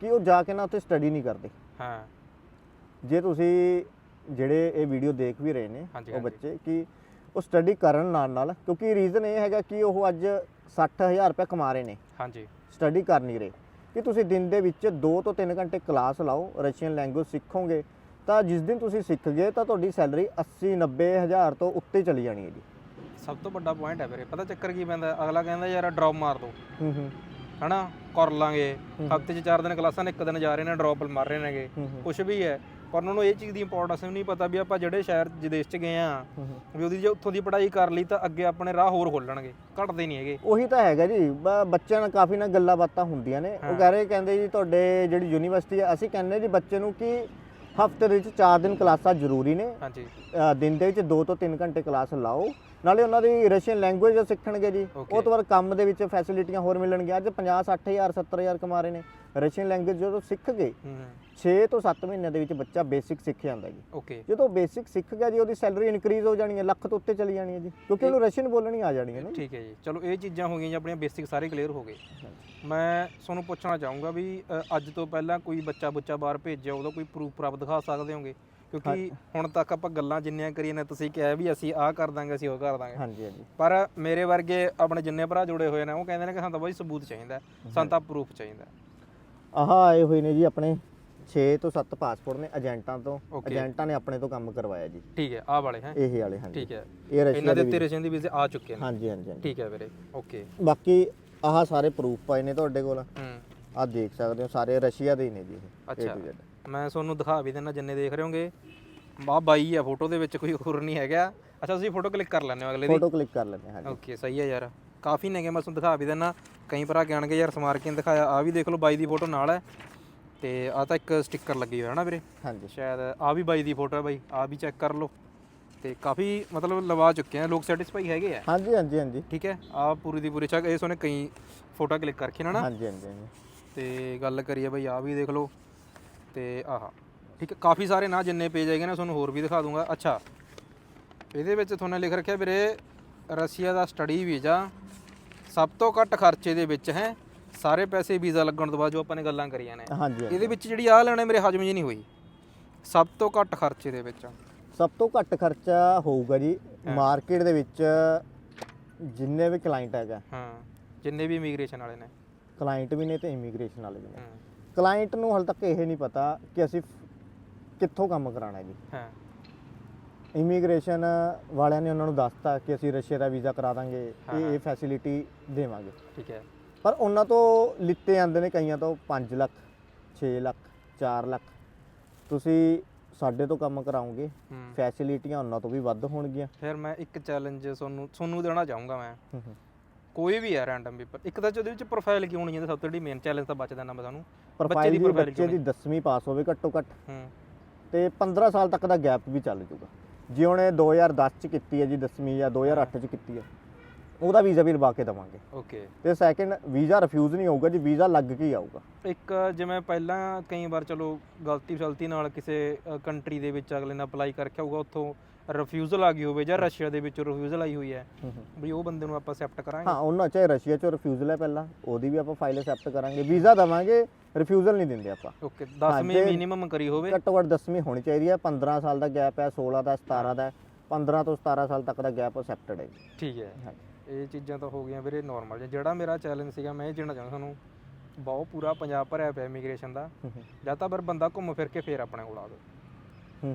ਕਿ ਉਹ ਜਾ ਕੇ ਨਾ ਉੱਥੇ ਸਟੱਡੀ ਨਹੀਂ ਕਰਦੇ। ਹਾਂ। ਜੇ ਤੁਸੀਂ ਜਿਹੜੇ ਇਹ ਵੀਡੀਓ ਦੇਖ ਵੀ ਰਹੇ ਨੇ ਉਹ। ਬੱਚੇ ਕਿ ਉਹ ਸਟੱਡੀ ਕਰਨ ਨਾਲ ਨਾਲ ਕਿਉਂਕਿ ਰੀਜ਼ਨ ਇਹ ਹੈਗਾ ਕਿ ਉਹ ਅੱਜ 60000 ਰੁਪਏ ਕਮਾ ਰਹੇ ਨੇ। ਹਾਂਜੀ। ਸਟੱਡੀ ਕਰ ਨਹੀਂ ਰਹੇ। ਕਿ ਤੁਸੀਂ ਦਿਨ ਦੇ ਵਿੱਚ 2 ਤੋਂ 3 ਘੰਟੇ ਕਲਾਸ ਲਾਓ ਰਸ਼ੀਅਨ ਲੈਂਗੁਏਜ ਸਿੱਖੋਗੇ ਤਾਂ ਜਿਸ ਦਿਨ ਤੁਸੀਂ ਸਿੱਖ ਗਏ ਤਾਂ ਤੁਹਾਡੀ ਸੈਲਰੀ 80 90 ਹਜ਼ਾਰ ਤੋਂ ਉੱਤੇ ਚਲੀ ਜਾਣੀ ਹੈ ਜੀ। ਸਭ ਤੋਂ ਵੱਡਾ ਪੁਆਇੰਟ ਹੈ ਵੀਰੇ। ਪਤਾ ਚੱਕਰ ਕੀ ਪੈਂਦਾ? ਅਗਲਾ ਕਹਿੰਦਾ ਯਾਰ ਡ੍ਰੌਪ ਮਾਰ ਦੋ। ਹੂੰ ਹੂੰ। ਹਨਾ? ਕਰ ਲਾਂਗੇ। ਹਫ਼ਤੇ 'ਚ 4 ਦਿਨ ਕਲਾਸਾਂ ਨੇ ਇੱਕ ਦਿਨ ਜਾ ਰਹੇ ਨੇ ਡ੍ਰੌਪ ਮਾਰ ਰਹੇ ਨੇਗੇ। ਕੁਝ ਵੀ ਹੈ। ਪਰ ਉਹਨਾਂ ਨੂੰ ਇਹ ਚੀਜ਼ ਦੀ ਇੰਪੋਰਟੈਂਸ ਨਹੀਂ ਪਤਾ ਵੀ ਆਪਾਂ ਜਿਹੜੇ ਸ਼ਹਿਰ ਵਿਦੇਸ਼ 'ਚ ਗਏ ਆ। ਵੀ ਉਹਦੀ ਜੇ ਉੱਥੋਂ ਦੀ ਪੜ੍ਹਾਈ ਕਰ ਲਈ ਤਾਂ ਅੱਗੇ ਆਪਣੇ ਰਾਹ ਹੋਰ ਖੋਲਣਗੇ। ਘਟਦੇ ਨਹੀਂ ਹੈਗੇ। ਉਹੀ ਤਾਂ ਹੈਗਾ ਜੀ। ਬੱਚਿਆਂ ਨਾਲ ਕਾਫੀ ਨਾ ਗੱਲਾਂ ਬਾਤਾਂ ਹੁੰਦੀਆਂ ਨੇ। ਉਹ ਕਹਿ ਰਹੇ ਕਹਿੰਦੇ ਜੀ ਤੁਹਾਡੇ ਜਿਹੜੀ ਯੂਨੀਵਰਸਿਟੀ ਹੈ ਅਸੀਂ ਕਹਿੰਦੇ ਜੀ ਬੱਚੇ ਨੂੰ ਕਿ ਹਫ਼ਤੇ ਦੇ ਵਿੱਚ 4 ਦਿਨ ਕਲਾਸਾਂ ਜ਼ਰੂਰੀ ਨੇ। ਹਾਂਜੀ। ਦਿਨ ਦੇ ਵਿੱਚ 2 ਤੋਂ 3 ਘੰਟੇ ਕਲਾਸ ਲਾਓ। ਨਾਲੇ ਉਹਨਾਂ ਦੀ ਰਸ਼ੀਅਨ ਲੈਂਗੁਏਜ ਸਿੱਖਣਗੇ ਜੀ। Okay. ਉਹ ਤੋਂ ਬਾਅਦ ਕੰਮ ਦੇ ਵਿੱਚ ਫੈਸਿਲਿਟੀਆਂ ਹੋਰ ਮਿਲਣਗੀਆਂ। ਅੱਜ 50 60000 70000 ਕਮਾ ਰਹੇ ਨੇ। ਰਸ਼ੀਅਨ ਲੈਂਗੁਏਜ ਜਦੋਂ ਸਿੱਖ ਗਏ ਹੂੰ 6 ਤੋਂ 7 ਮਹੀਨਿਆਂ ਦੇ ਵਿੱਚ ਬੱਚਾ ਬੇਸਿਕ ਸਿੱਖ ਜਾਂਦਾ ਜੀ। ਓਕੇ ਜਦੋਂ ਬੇਸਿਕ ਸਿੱਖ ਗਿਆ ਜੀ ਉਹਦੀ ਸੈਲਰੀ ਇਨਕਰੀਜ਼ ਹੋ ਜਾਣੀ ਹੈ ਲੱਖ ਤੋਂ ਉੱਤੇ ਚਲੀ ਜਾਣੀ ਹੈ ਜੀ। ਕਿਉਂਕਿ ਉਹਨੂੰ ਰਸ਼ੀਅਨ ਬੋਲਣੀ ਆ ਜਾਣੀ ਹੈ ਨਾ ਜੀ। ਠੀਕ ਹੈ ਜੀ। ਚਲੋ ਇਹ ਚੀਜ਼ਾਂ ਹੋ ਗਈਆਂ ਜੀ ਆਪਣੀਆਂ ਬੇਸਿਕ ਸਾਰੇ ਕਲੀਅਰ ਹੋ ਗਏ। ਮੈਂ ਤੁਹਾਨੂੰ ਪੁੱਛਣਾ ਚਾਹੂੰਗਾ ਵੀ ਅ, ਅੱਜ ਤੋਂ ਪਹਿਲਾਂ ਕੋਈ ਬੱਚਾ ਬੱਚਾ ਬਾਹਰ ਭੇਜਿਆ ਉਹਦਾ ਕੋਈ ਪ੍ਰੂਫ ਪ੍ਰਾਪ ਦਿਖਾ ਸਕਦੇ ਹੋਗੇ? ਕਿਉਂਕਿ ਹੁਣ ਤੱਕ ਆਪਾਂ ਗੱਲਾਂ ਜਿੰਨੀਆਂ ਕਰੀਆਂ ਨੇ ਤੁਸੀਂ ਕਿਹਾ ਵੀ ਅਸੀਂ ਆਹ ਕਰ ਦਾਂਗੇ ਅਸੀਂ ਉਹ ਕਰ ਦਾਂਗੇ। ਹਾਂਜੀ ਹਾਂਜੀ। ਪਰ ਮੇਰੇ ਵਰਗੇ ਆਪਣੇ ਜਿੰਨੇ ਭਰਾ ਜੁੜੇ ਹੋਏ ਨੇ ਉਹ ਕਹਿੰਦੇ ਨੇ ਕਿ ਸਾਨੂੰ ਤਾਂ ਬਾਈ ਸਬੂਤ ਚਾਹੀਦਾ ਸਾਨੂੰ ਤਾਂ ਪ੍ਰੂਫ ਚਾਹੀਦਾ। ਆਹ ਆਏ ਹੋਏ ਨੇ ਜੀ ਆਪਣੇ 6 ਤੋਂ 7 ਪਾਸਪੋਰਟ ਨੇ ਏਜੰਟਾਂ ਤੋਂ. ਏਜੰਟਾਂ ਨੇ ਆਪਣੇ ਤੋਂ ਕੰਮ ਕਰਵਾਇਆ ਜੀ। ਠੀਕ ਹੈ ਆਹ ਵਾਲੇ ਹੈ। ਇਹ ਵਾਲੇ ਹਾਂਜੀ। ਠੀਕ ਹੈ। ਇਹ ਰਸ਼ੀਆ ਇਹਨਾਂ ਦੇ ਰਸ਼ੀਅਨ ਦੀ ਵੀਜ਼ੇ ਆ ਚੁੱਕੇ ਨੇ। ਹਾਂਜੀ ਹਾਂਜੀ ਠੀਕ ਹੈ ਵੀਰੇ ਓਕੇ ਬਾਕੀ ਆਹ ਸਾਰੇ ਪ੍ਰੂਫ ਪਏ ਨੇ ਤੁਹਾਡੇ ਕੋਲ। ਹੂੰ। ਆਹ ਦੇਖ ਸਕਦੇ ਹੋ ਸਾਰੇ ਰਸ਼ੀਆ ਦੇ ਹੀ ਨੇ ਜੀ ਇਹ ਅੱਛਾ। ਮੈਂ ਤੁਹਾਨੂੰ ਦਿਖਾ ਵੀ ਦਿੰਦਾ ਜਿੰਨੇ ਦੇਖ ਰਹੇ ਹੋਗੇ। ਬਾ ਬਾਈ ਆ ਫੋਟੋ ਦੇ ਵਿੱਚ ਕੋਈ ਹੋਰ ਨਹੀਂ ਹੈਗਾ। ਅੱਛਾ ਤੁਸੀਂ ਫੋਟੋ ਕਲਿੱਕ ਕਰ ਹੋ ਅਗਲੇ ਦੀ? ਫੋਟੋ ਕਲਿੱਕ ਕਰ ਲੈਂਦੇ ਹਾਂ ਹਾਂਜੀ। ਓਕੇ ਸਹੀ ਹੈ ਯਾਰ। ਕਾਫੀ ਨੇਗੇ ਮੈਂ ਤੁਹਾਨੂੰ ਦਿਖਾ ਵੀ ਦਿੰਦਾ। ਕਈ ਭਰਾ ਕਹਿਣਗੇ ਯਾਰ ਸਮਾਰ ਕੇ ਦਿਖਾਇਆ? ਆ ਵੀ ਦੇਖ ਲਓ ਬਾਈ ਦੀ ਫੋਟੋ ਨਾਲ ਹੈ। ਤੇ ਆ ਤਾਂ ਇੱਕ ਸਟicker ਲੱਗੀ ਹੋਇਆ ਹੈ ਨਾ ਵੀਰੇ? ਹਾਂਜੀ। ਸ਼ਾਇਦ ਆ ਵੀ ਬਾਈ ਦੀ ਫੋਟੋ ਹੈ ਬਾਈ ਆ ਵੀ ਚੈੱਕ ਕਰ ਲਓ। ਤੇ ਕਾਫੀ ਮਤਲਬ ਲਵਾ ਚੁੱਕੇ ਆ ਲੋਕ ਸੈਟੀਸਫਾਈ ਹੈਗੇ ਆ। ਹਾਂਜੀ ਹਾਂਜੀ ਹਾਂਜੀ। ਠੀਕ ਹੈ ਆ ਪੂਰੀ ਦੀ ਪੂਰੀ ਚੱਕ ਇਹ ਸੋਨੇ ਕਈ ਫੋਟੋ ਕਲਿੱਕ ਕਰਕੇ ਨਾ ਨਾ ਹਾਂਜੀ ਹਾਂਜੀ ਹਾਂਜੀ। ਤੇ ਗੱਲ ਕਰੀਏ ਬਈ ਆ ਵੀ ਦੇਖ ਲਓ। ਤੇ ਆਹ ਠੀਕ ਹੈ ਕਾਫੀ ਸਾਰੇ ਨਾ ਜਿੰਨੇ ਪੇਜ ਹੈਗੇ ਨੇ ਤੁਹਾਨੂੰ ਹੋਰ ਵੀ ਦਿਖਾ ਦੂੰਗਾ। ਅੱਛਾ ਇਹਦੇ ਵਿੱਚ ਤੁਹਾਨੂੰ ਲਿਖ ਰੱਖਿਆ ਵੀਰੇ ਰਸ਼ੀਆ ਦਾ ਸਟੱਡੀ ਵੀਜ਼ਾ ਸਭ ਤੋਂ ਘੱਟ ਖਰਚੇ ਦੇ ਵਿੱਚ ਹੈ ਸਾਰੇ ਪੈਸੇ ਵੀਜ਼ਾ ਲੱਗਣ ਤੋਂ ਬਾਅਦ ਜੋ ਆਪਾਂ ਨੇ ਗੱਲਾਂ ਕਰੀਆਂ ਨੇ। ਹਾਂਜੀ। ਇਹਦੇ ਵਿੱਚ ਜਿਹੜੀ ਆ ਲੈਣੇ ਮੇਰੇ ਹਜਮ ਜੀ ਨਹੀਂ ਹੋਈ। ਸਭ ਤੋਂ ਘੱਟ ਖਰਚੇ ਦੇ ਵਿੱਚ। ਸਭ ਤੋਂ ਘੱਟ ਖਰਚਾ ਹੋਊਗਾ ਜੀ। ਮਾਰਕੀਟ ਦੇ ਵਿੱਚ ਜਿੰਨੇ ਵੀ ਕਲਾਇੰਟ ਹੈਗਾ। ਹਾਂ ਜਿੰਨੇ ਵੀ ਇਮੀਗ੍ਰੇਸ਼ਨ ਵਾਲੇ ਨੇ। ਕਲਾਇੰਟ ਵੀ ਨੇ ਤੇ ਇਮੀਗ੍ਰੇਸ਼ਨ ਵਾਲੇ ਵੀ ਨੇ। ਕਲਾਇੰਟ ਨੂੰ ਹਾਲੇ ਤੱਕ ਇਹ ਨਹੀਂ ਪਤਾ ਕਿ ਅਸੀਂ ਕਿੱਥੋਂ ਕੰਮ ਕਰਾਣਾ ਜੀ। ਹਾਂ। ਇਮੀਗ੍ਰੇਸ਼ਨ ਵਾਲਿਆਂ ਨੇ ਉਹਨਾਂ ਨੂੰ ਦੱਸਤਾ ਕਿ ਅਸੀਂ ਰਸ਼ੀਆ ਦਾ ਵੀਜ਼ਾ ਕਰਾ ਦਾਂਗੇ ਇਹ ਫੈਸਿਲਿਟੀ ਦੇਵਾਂਗੇ। ਠੀਕ ਹੈ। ਪਰ ਉਹਨਾਂ ਤੋਂ ਲਿੱਤੇ ਜਾਂਦੇ ਨੇ ਕਈਆਂ ਤੋਂ 5 ਲੱਖ 6 ਲੱਖ 4 ਲੱਖ। ਤੁਸੀਂ ਸਾਡੇ ਤੋਂ ਕੰਮ ਕਰਾਉਂਗੇ ਫੈਸਿਲਿਟੀਆਂ ਉਹਨਾਂ ਤੋਂ ਵੀ ਵੱਧ ਹੋਣਗੀਆਂ। ਫਿਰ ਮੈਂ ਇੱਕ ਚੈਲੰਜ ਤੁਹਾਨੂੰ ਤੁਹਾਨੂੰ ਦੇਣਾ ਚਾਹੂੰਗਾ ਮੈਂ। ਕੋਈ ਵੀ ਹੈ ਰੈਂਡਮ ਪੇਪਰ ਇੱਕ ਤਾਂ ਉਹਦੇ ਵਿੱਚ ਪ੍ਰੋਫਾਈਲ ਕਿਉਂ ਨਹੀਂ ਹੈ ਸਭ ਤੋਂ ਜਿਹੜੀ ਮੇਨ ਚੈਲੰਜ ਤਾਂ ਬਚਦਾ ਨਾ ਸਾਨੂੰ। ਪ੍ਰੋਫਾਈਲ ਦੀ ਦੀ profile ਬੱਚੇ ਦੀ 10ਵੀਂ ਪਾਸ ਹੋਵੇ ਘੱਟੋ ਘੱਟ। ਹੂੰ। ਤੇ 15 ਸਾਲ ਤੱਕ ਦਾ ਗੈਪ ਵੀ ਚੱਲ ਜੂਗਾ। ਜੇ ਉਹਨੇ 2010 ਚ ਕੀਤੀ ਹੈ ਜੀ 10ਵੀਂ ਜਾਂ 2008 ਚ ਕੀਤੀ ਹੈ। ਉਹਦਾ ਵੀਜ਼ਾ ਵੀ ਲਵਾ ਕੇ ਦੇਵਾਂਗੇ। ਓਕੇ। ਤੇ ਸੈਕਿੰਡ ਵੀਜ਼ਾ ਰਿਫਿਊਜ਼ ਨਹੀਂ ਹੋਊਗਾ ਜੀ ਵੀਜ਼ਾ ਲੱਗ ਕੇ ਹੀ ਆਊਗਾ। ਇੱਕ ਜਿਵੇਂ ਪਹਿਲਾਂ ਕਈ ਵਾਰ ਚਲੋ ਗਲਤੀ ਫਲਤੀ ਨਾਲ ਕਿਸੇ ਕੰਟਰੀ ਦੇ ਵਿੱਚ ਅਗਲੇ ਨੇ ਅਪਲਾਈ ਕਰਕੇ ਆਊਗਾ ਉੱਥੋਂ ਰਿਫਿਊਜ਼ਲ ਆ ਗਈ ਹੋਵੇ ਜਾਂ ਰਸ਼ੀਆ ਦੇ ਵਿੱਚ ਰਿਫਿਊਜ਼ਲ ਆਈ ਹੋਈ ਹੈ। ਵੀ ਉਹ ਬੰਦੇ ਨੂੰ ਆਪਾਂ ਅਸੈਪਟ ਕਰਾਂਗੇ। ਹਾਂ ਉਹਨਾਂ ਚਾਹੇ ਰਸ਼ੀਆ ਚੋਂ ਰਿਫਿਊਜ਼ਲ ਹੈ ਪਹਿਲਾਂ ਉਹਦੀ ਵੀ ਆਪਾਂ ਫਾਈਲ ਐਕਸੈਪਟ ਕਰਾਂਗੇ। ਵੀਜ਼ਾ ਦਵਾਂਗੇ ਰਿਫਿਊਜ਼ਲ ਨਹੀਂ ਦਿੰਦੇ ਆਪਾਂ। ਓਕੇ 10ਵੀਂ ਜੇ- ਮਿਨੀਮਮ ਕਰੀ ਹੋਵੇ। ਘੱਟੋ ਘੱਟ 10ਵੀਂ ਹੋਣੀ ਚਾਹੀਦੀ ਹੈ 15 ਸਾਲ ਦਾ ਗੈਪ ਹੈ 16 ਦਾ 17 ਦਾ ਹੈ, 15 ਤੋਂ 17 ਸਾਲ ਤੱਕ ਦਾ ਗੈਪ ਅਸੈਪਟਡ ਹੈ ਠੀਕ ਹੈ। ਹਾਂਜੀ। ਇਹ ਚੀਜ਼ਾਂ ਤਾਂ ਹੋ ਗਈਆਂ ਵੀਰੇ ਨਾਰਮਲ ਜਿਹੜਾ ਮੇਰਾ ਚੈਲੰਜ ਸੀਗਾ ਮੈਂ ਇਹ ਕਹਿਣਾ ਚਾਹੁੰਦਾ ਤੁਹਾਨੂੰ ਬਹੁਤ ਪੂਰਾ ਪੰਜਾਬ ਭਰਿਆ ਪਿਆ ਇਮੀਗ੍ਰੇਸ਼ਨ ਦਾ। ਜਾਂ ਤਾਂ ਫਿਰ ਬੰਦਾ ਘੁੰਮ ਫਿਰ ਕੇ ਫੇਰ ਆਪਣੇ ਕੋਲ ਆਵੇ।